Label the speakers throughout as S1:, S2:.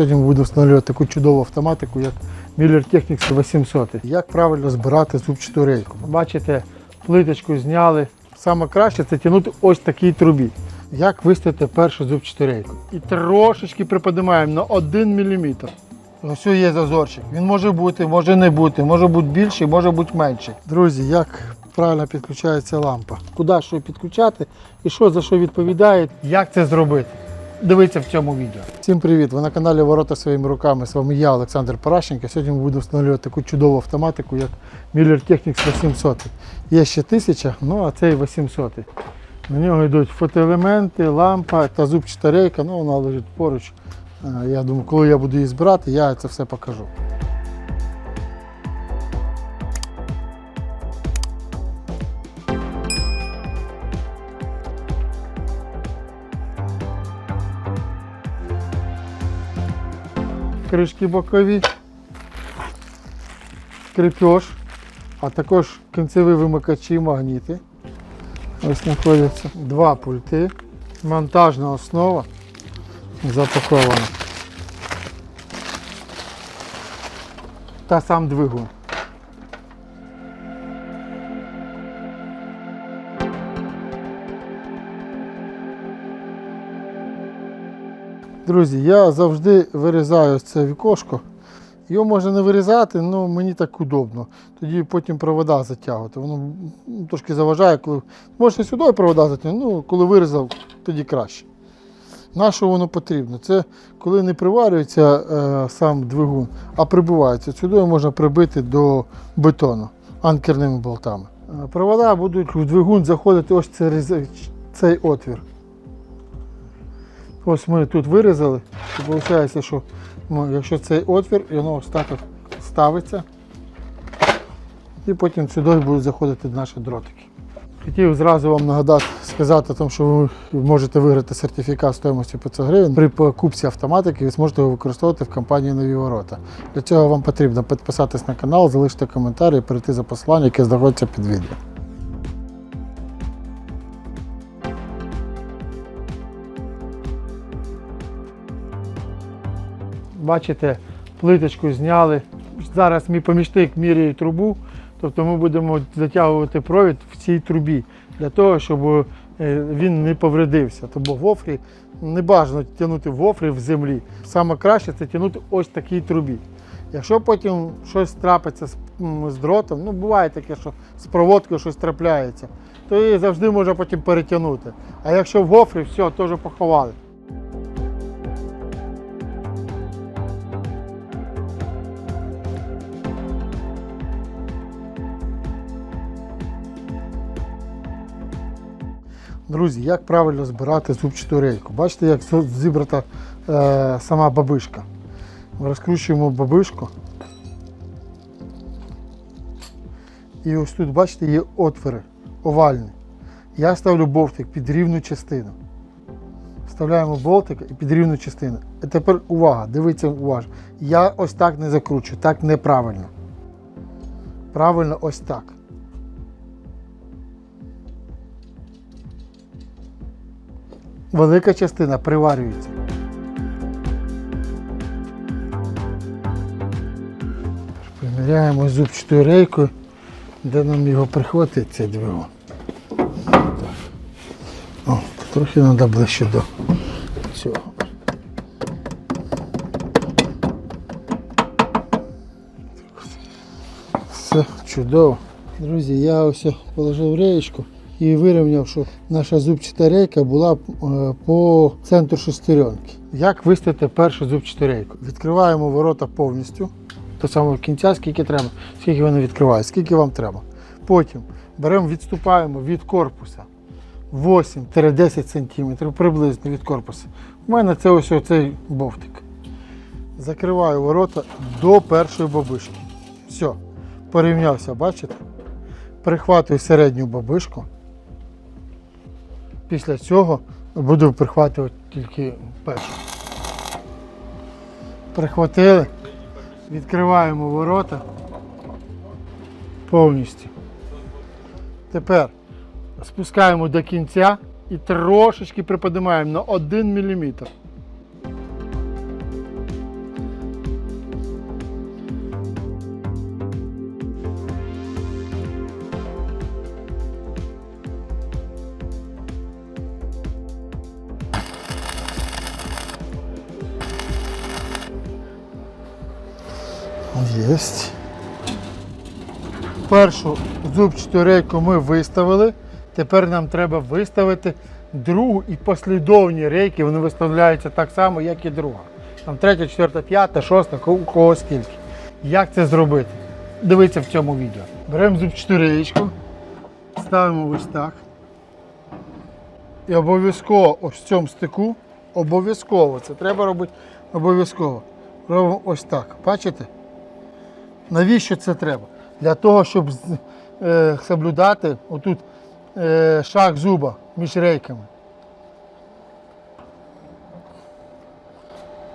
S1: Сьогодні ми встановлювати таку чудову автоматику, як Miller Technics 800. Як правильно збирати зубчату рейку? Бачите, плиточку зняли. Саме краще це тягнути ось такій трубі. Як виставити першу зубчату рейку? І трошечки приподимаємо на 1 мм. Ось є зазорчик. Він може бути, може не бути, може бути більший, може бути менший. Друзі, як правильно підключається лампа? Куди що підключати і що за що відповідає, як це зробити? Дивіться в цьому відео. Всім привіт! Ви на каналі Ворота своїми руками. З вами я, Олександр Паращенко. Сьогодні ми будемо встановлювати таку чудову автоматику, як Miller Technics 800. Є ще 1000, ну а цей 800. На нього йдуть фотоелементи, лампа та зубчата рейка, ну вона лежить поруч. Е, Я думаю, коли я буду її збирати, я це все покажу. Кришки бокові, крепеж, а також кінцеві вимикачі магніти. Ось знаходяться два пульти, монтажна основа запакована. Та сам двигун. Друзі, я завжди вирізаю ось це вікошко. Його можна не вирізати, але мені так удобно. Тоді потім провода затягувати. Воно трошки заважає, коли можна сюди провода затягнути, ну коли вирізав, тоді краще. На що воно потрібно? Це коли не приварюється е, сам двигун, а прибивається. Сюди можна прибити до бетону анкерними болтами. Е, Провода будуть в двигун заходити ось цей, цей отвір. Ось ми тут вирізали, і виходить, що ну, якщо цей отвір, воно ось так от ставиться, і потім сюди будуть заходити наші дротики. Хотів зразу вам нагадати, сказати, що ви можете виграти сертифікат стоїмості 500 гривень. При покупці автоматики ви зможете його використовувати в компанії Нові Ворота. Для цього вам потрібно підписатись на канал, залишити коментар і перейти за посиланням, яке знаходиться під відео. Бачите, плиточку зняли. Зараз мій помічник міряє трубу, тобто ми будемо затягувати провід в цій трубі для того, щоб е, він не повредився. Тобто в офрі не бажано тягнути в офрі в землі. Саме краще це тягнути ось такій трубі. Якщо потім щось трапиться з, з дротом, ну буває таке, що з проводкою щось трапляється, то її завжди можна потім перетягнути. А якщо в гофрі, все, теж поховали. Друзі, як правильно збирати зубчату рейку? Бачите, як зібрата е, сама бабишка. Розкручуємо бабишку. І ось тут, бачите, є отвори овальні. Я ставлю болтик під рівну частину. Вставляємо болтик і під рівну частину. І тепер увага, дивіться уважно. Я ось так не закручую, так неправильно. Правильно ось так. Велика частина приварюється. Приміряємо зубчатою рейкою, де нам його прихватити цей двигун. О, трохи треба ближче до цього. Все чудово. Друзі, я ось положив реєчку і вирівняв, щоб наша зубчата рейка була е, по центру шестеренки. Як виставити першу зубчату рейку? Відкриваємо ворота повністю, до самого кінця, скільки треба, скільки вони відкривають, скільки вам треба. Потім беремо, відступаємо від корпуса 8-10 см приблизно від корпусу. У мене це ось оцей бовтик. Закриваю ворота до першої бабишки. Все, порівнявся, бачите? Прихватую середню бабишку. Після цього буду прихватувати тільки першу. Прихватили, відкриваємо ворота повністю. Тепер спускаємо до кінця і трошечки приподнімаємо на 1 мм. Першу зубчату рейку ми виставили. Тепер нам треба виставити другу і послідовні рейки. Вони виставляються так само, як і друга. Там третя, четверта, п'ята, шоста, у кого скільки. Як це зробити? Дивіться в цьому відео. Беремо зубчату реєчку, ставимо ось так. І обов'язково ось в цьому стику, обов'язково, це треба робити обов'язково. Робимо ось так. Бачите? Навіщо це треба? Для того, щоб е, соблюдати отут е, шаг зуба між рейками.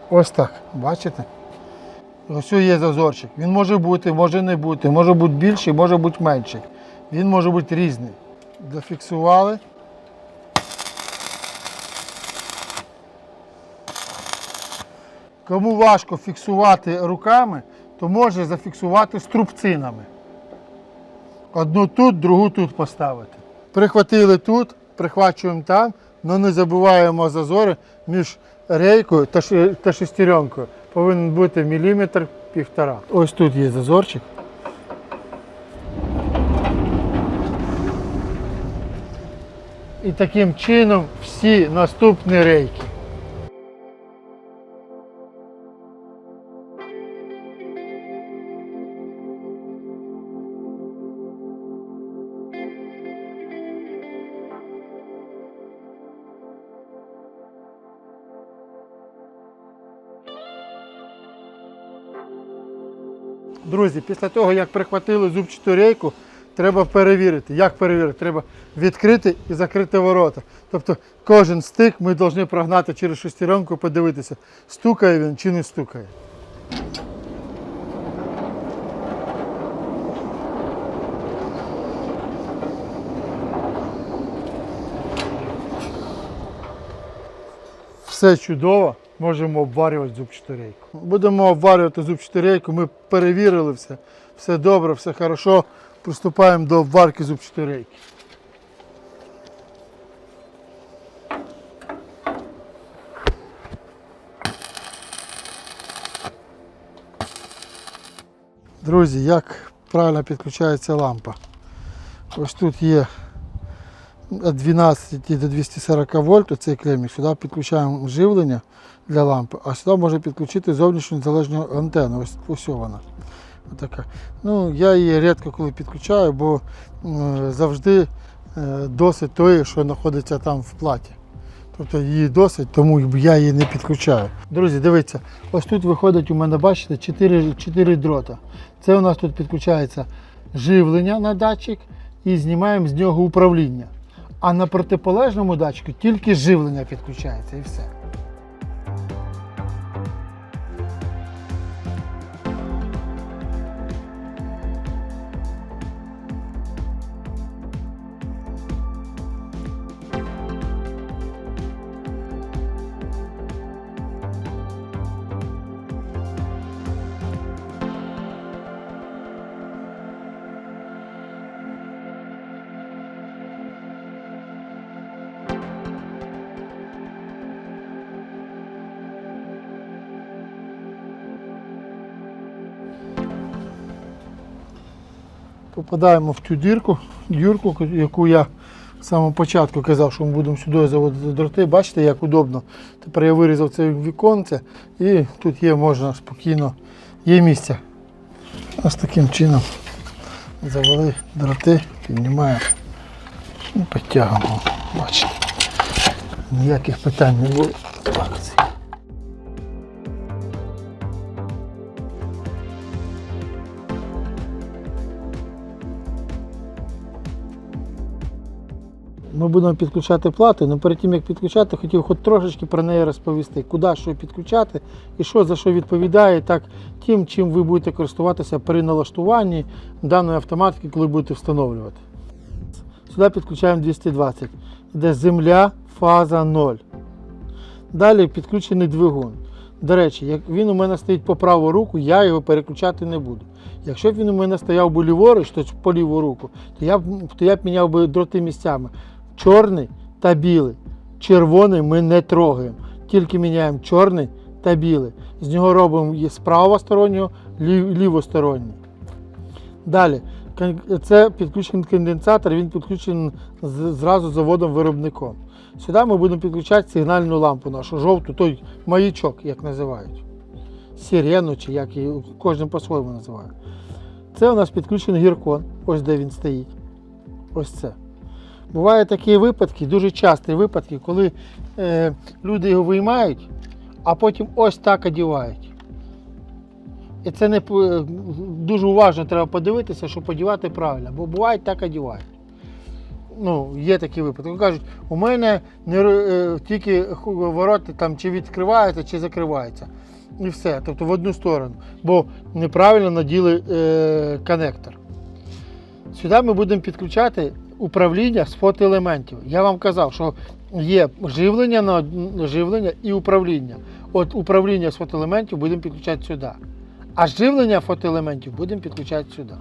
S1: Ось так. Бачите? Ось є зазорчик. Він може бути, може не бути, може бути більший, може бути менший. Він може бути різний. Зафіксували. Кому важко фіксувати руками, то може зафіксувати струбцинами. Одну тут, другу тут поставити. Прихватили тут, прихвачуємо там, але не забуваємо зазори між рейкою та, шестеренкою. Повинен бути міліметр півтора. Ось тут є зазорчик. І таким чином всі наступні рейки. Друзі, після того, як прихватили зубчату рейку, треба перевірити. Як перевірити? Треба відкрити і закрити ворота. Тобто кожен стик ми повинні прогнати через шестеренку, подивитися, стукає він чи не стукає. Все чудово, можемо обварювати зубчату рейку. Будемо обварювати зубчату рейку, ми перевірили все. Все добре, все хорошо. Приступаємо до обварки зубчатої рейки. Друзі, як правильно підключається лампа? Ось тут є від 12 до 240 вольт оцей клеммік. Сюди підключаємо живлення для лампи, а сюди можна підключити зовнішню незалежну антенну. Ось, ось вона. Отака. Ну, я її рідко коли підключаю, бо завжди е, досить тої, що знаходиться там в платі. Тобто її досить, тому я її не підключаю. Друзі, дивіться, ось тут виходить у мене, бачите, 4, 4 дрота. Це у нас тут підключається живлення на датчик і знімаємо з нього управління. А на протиполежному датчику тільки живлення підключається і все. Попадаємо в цю дірку, дірку, яку я з самого початку казав, що ми будемо сюди заводити дроти. Бачите, як удобно. Тепер я вирізав це віконце і тут є, можна спокійно, є місце. Ось таким чином завели дроти, піднімаємо і підтягуємо. Бачите. Ніяких питань не було. Так, Ми будемо підключати плату, але перед тим як підключати, хотів хоч трошечки про неї розповісти, куди що підключати і що за що відповідає так тим, чим ви будете користуватися при налаштуванні даної автоматики, коли будете встановлювати. Сюди підключаємо 220, де земля, фаза 0. Далі підключений двигун. До речі, як він у мене стоїть по праву руку, я його переключати не буду. Якщо б він у мене стояв би ліворуч, то по ліву руку, то я б, то я б міняв би дроти місцями. Чорний та білий. Червоний ми не трогаємо. Тільки міняємо чорний та білий. З нього робимо з правостороннього, лів- лівосторонній. Далі, це підключений конденсатор, він підключений зразу заводом-виробником. Сюди ми будемо підключати сигнальну лампу нашу, жовту, той маячок, як називають. Сирену, чи як її кожен по-своєму називає. Це у нас підключений гіркон, ось де він стоїть. Ось це. Бувають такі випадки, дуже часті випадки, коли е, люди його виймають, а потім ось так одівають. І це не дуже уважно треба подивитися, щоб одівати правильно, бо бувають так одівають. Ну, є такі випадки. Кажуть, у мене не, е, тільки ворота там чи відкриваються, чи закриваються. І все. Тобто в одну сторону. Бо неправильно наділи е, коннектор. Сюди ми будемо підключати управління з фотоелементів. Я вам казав, що є живлення на живлення і управління. От управління з фотоелементів будемо підключати сюди. А живлення фотоелементів будемо підключати сюди.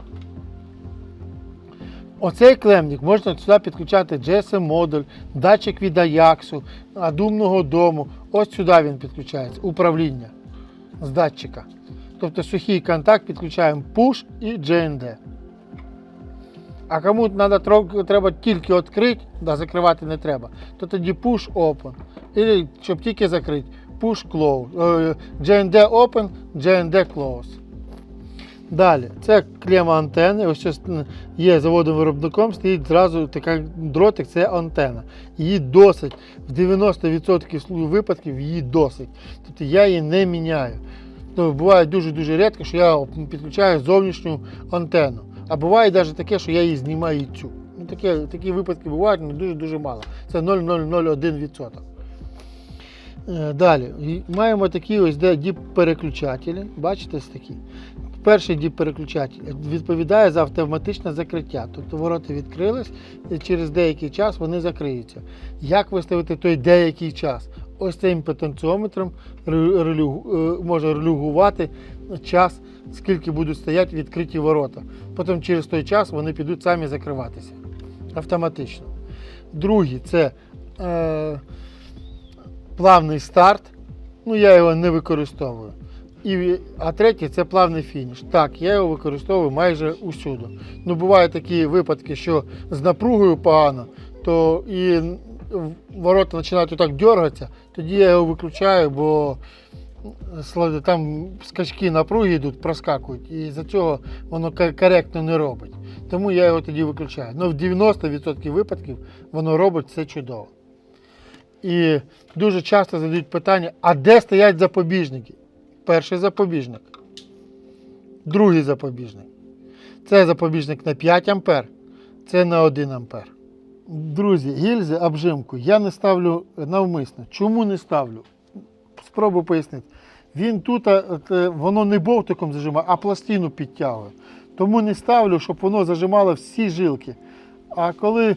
S1: Оцей клемник можна сюди підключати GSM-модуль, датчик від Аяксу, адумного дому. Ось сюди він підключається. Управління з датчика. Тобто сухий контакт підключаємо push і GND. А кому треба тільки відкрити, да, закривати не треба, то тоді push open. Или щоб тільки закрити, push close. Е, GND open, GND close. Далі, це клема антени. Ось щось є заводом виробником, стоїть зразу така дротик, це антена. Її досить. В 90% випадків її досить. Тобто я її не міняю. Ну, буває дуже-дуже рідко, що я підключаю зовнішню антенну. А буває навіть таке, що я її знімаю і цю. Ну, таке, такі випадки бувають, але дуже-дуже мало. Це 0,001%. Е, Далі. Маємо такі ось де діп-переключателі. Бачите ось такі. Перший діп-переключатель відповідає за автоматичне закриття. Тобто ворота відкрились і через деякий час вони закриються. Як виставити той деякий час? Ось цим потенціометром е, можна релюгувати час, скільки будуть стояти відкриті ворота. Потім через той час вони підуть самі закриватися автоматично. Другий це е, плавний старт. Ну, я його не використовую. І, а третє це плавний фініш. Так, я його використовую майже усюди. Ну, бувають такі випадки, що з напругою погано, то і ворота починають отак дергатися, тоді я його виключаю, бо там скачки напруги йдуть, проскакують, і за цього воно коректно не робить. Тому я його тоді виключаю. Ну, в 90% випадків воно робить все чудово. І дуже часто задають питання, а де стоять запобіжники? Перший запобіжник, другий запобіжник. Це запобіжник на 5 ампер, це на 1 ампер. Друзі, гільзи обжимку я не ставлю навмисно. Чому не ставлю? Спробую пояснити. Він тут, от, е, воно не болтиком зажимає, а пластину підтягує. Тому не ставлю, щоб воно зажимало всі жилки. А коли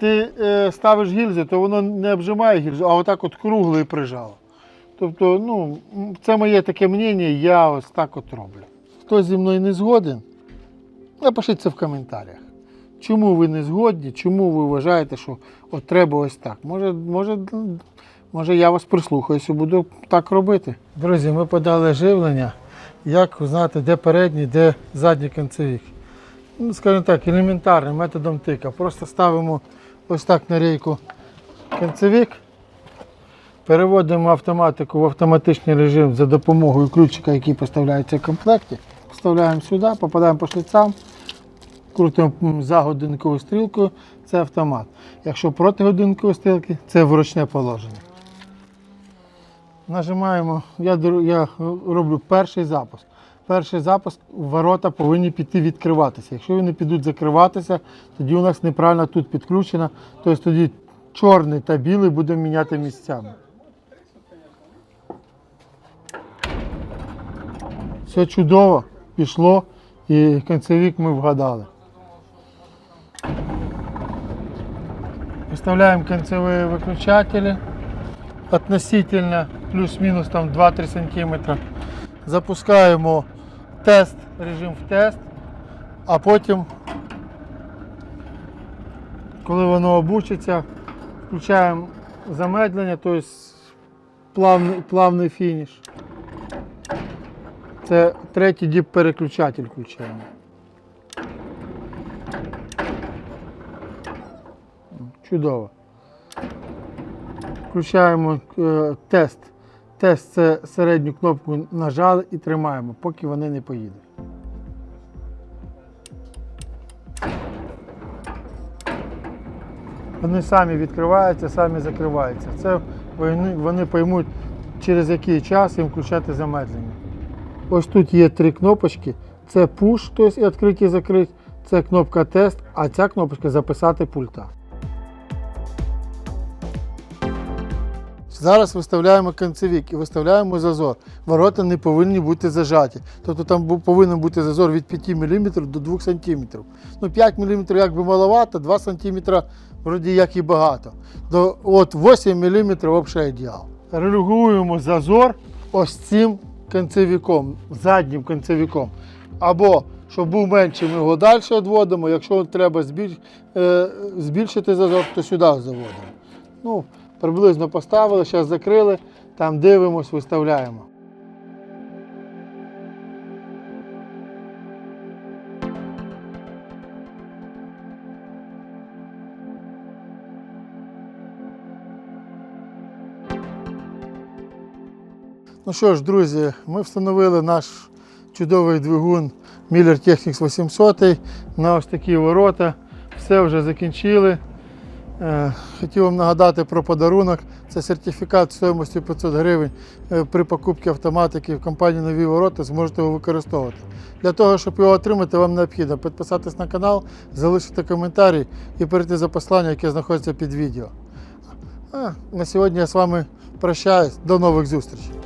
S1: ти е, ставиш гільзи, то воно не обжимає гільзу, а отак от кругло і прижало. Тобто, ну, це моє таке мнення, я ось так от роблю. Хто зі мною не згоден, напишіть це в коментарях. Чому ви не згодні, чому ви вважаєте, що от треба ось так? Може, може, може я вас прислухаюся, буду так робити. Друзі, ми подали живлення. Як знати, де передній, де задній кінцевик. Ну, скажімо так, елементарним методом тика. Просто ставимо ось так на рейку кінцевик, переводимо автоматику в автоматичний режим за допомогою ключика, який поставляється в комплекті. Вставляємо сюди, попадаємо по шліцам, крутимо за годинниковою стрілкою, це автомат. Якщо проти годинникової стрілки, це вручне положення. Нажимаємо, я, я роблю перший запуск. Перший запуск ворота повинні піти відкриватися. Якщо вони підуть закриватися, тоді у нас неправильно тут підключено, тобто тоді чорний та білий будемо міняти місцями. Все чудово, пішло і кінцевик ми вгадали. Вставляємо кінцеві виключателі относительно плюс-мінус там 2-3 см. Запускаємо тест, режим в тест, а потім, коли воно обучиться, включаємо замедлення, тобто плавний, плавний фініш. Це третій діп переключатель включаємо. Чудово. Включаємо е, тест. Тест це середню кнопку нажали і тримаємо, поки вони не поїдуть. Вони самі відкриваються, самі закриваються. Це вони, вони поймуть, через який час їм включати замедлення. Ось тут є три кнопочки. Це push, тобто відкрити і закрити. Це кнопка тест, а ця кнопочка записати пульта. Зараз виставляємо кінцевік і виставляємо зазор. Ворота не повинні бути зажаті. Тобто там повинен бути зазор від 5 мм до 2 см. Ну, 5 мм як би маловато, 2 см вроді як і багато. До, от 8 мм взагалі ідеал. Регулюємо зазор ось цим кінцевіком, заднім кінцевіком. Або щоб був менший, ми його далі відводимо. Якщо треба е, збільшити зазор, то сюди заводимо. Ну, приблизно поставили, зараз закрили, там дивимось, виставляємо. Ну що ж, друзі, ми встановили наш чудовий двигун Miller Technics 800 на ось такі ворота. Все вже закінчили. Е, Хотів вам нагадати про подарунок. Це сертифікат стоїмостю 500 гривень Е, при покупці автоматики в компанії Нові ворота зможете його використовувати. Для того, щоб його отримати, вам необхідно підписатись на канал, залишити коментарі і перейти за послання, яке знаходиться під відео. А, на сьогодні я з вами прощаюсь. До нових зустрічей.